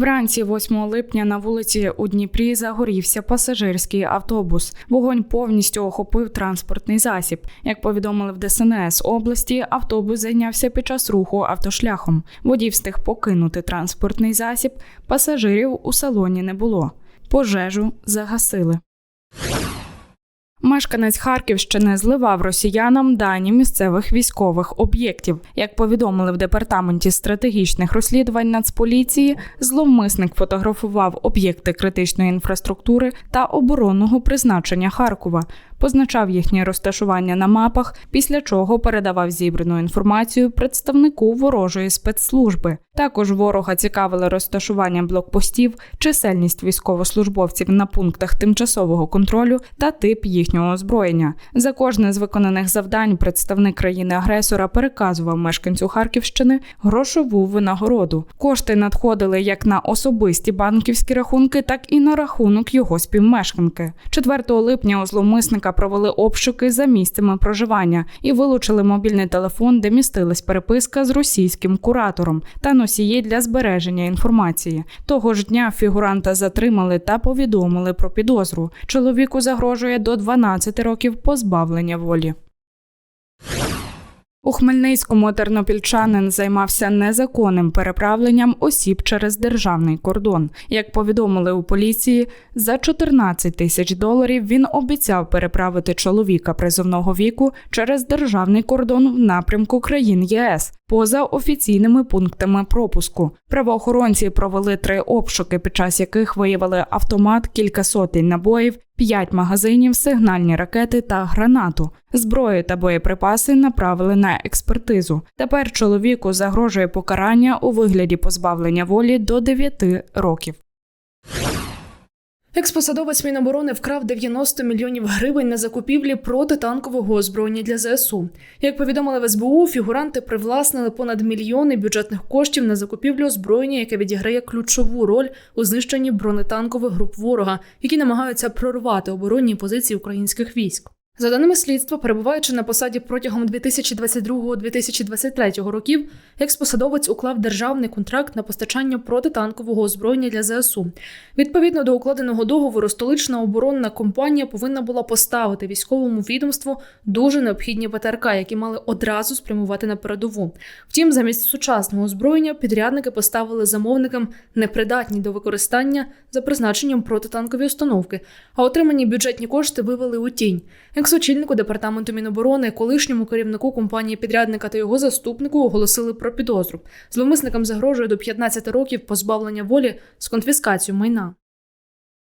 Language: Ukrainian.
Вранці 8 липня на вулиці у Дніпрі загорівся пасажирський автобус. Вогонь повністю охопив транспортний засіб. Як повідомили в ДСНС області, автобус зайнявся під час руху автошляхом. Водій встиг покинути транспортний засіб. Пасажирів у салоні не було. Пожежу загасили. Мешканець Харківщини зливав росіянам дані місцевих військових об'єктів. Як повідомили в департаменті стратегічних розслідувань Нацполіції, зловмисник фотографував об'єкти критичної інфраструктури та оборонного призначення Харкова, позначав їхнє розташування на мапах, після чого передавав зібрану інформацію представнику ворожої спецслужби. Також ворога цікавили розташування блокпостів, чисельність військовослужбовців на пунктах тимчасового контролю та тип їхнього озброєння. За кожне з виконаних завдань представник країни-агресора переказував мешканцю Харківщини грошову винагороду. Кошти надходили як на особисті банківські рахунки, так і на рахунок його співмешканки. 4 липня у зловмисника провели обшуки за місцями проживання і вилучили мобільний телефон, де містилась переписка з російським куратором та носії для збереження інформації. Того ж дня фігуранта затримали та повідомили про підозру. Чоловіку загрожує до 12 років позбавлення волі. У Хмельницькому тернопільчанин займався незаконним переправленням осіб через державний кордон. Як повідомили у поліції, за 14 тисяч доларів він обіцяв переправити чоловіка призовного віку через державний кордон в напрямку країн ЄС поза офіційними пунктами пропуску. Правоохоронці провели три обшуки, під час яких виявили автомат, кілька сотень набоїв, п'ять магазинів, сигнальні ракети та гранату. Зброю та боєприпаси направили на експертизу. Тепер чоловіку загрожує покарання у вигляді позбавлення волі до 9 років. Експосадовець Міноборони вкрав 90 мільйонів гривень на закупівлі протитанкового озброєння для ЗСУ. Як повідомили в СБУ, фігуранти привласнили понад мільйони бюджетних коштів на закупівлю озброєння, яке відіграє ключову роль у знищенні бронетанкових груп ворога, які намагаються прорвати оборонні позиції українських військ. За даними слідства, перебуваючи на посаді протягом 2022-2023 років, експосадовець уклав державний контракт на постачання протитанкового озброєння для ЗСУ. Відповідно до укладеного договору, столична оборонна компанія повинна була поставити військовому відомству дуже необхідні ПТРК, які мали одразу спрямувати на передову. Втім, замість сучасного озброєння підрядники поставили замовникам непридатні до використання за призначенням протитанкові установки, а отримані бюджетні кошти вивели у тінь. Екс-очільнику департаменту Міноборони, колишньому керівнику компанії підрядника та його заступнику оголосили про підозру. Зловмисникам загрожує до 15 років позбавлення волі з конфіскацією майна.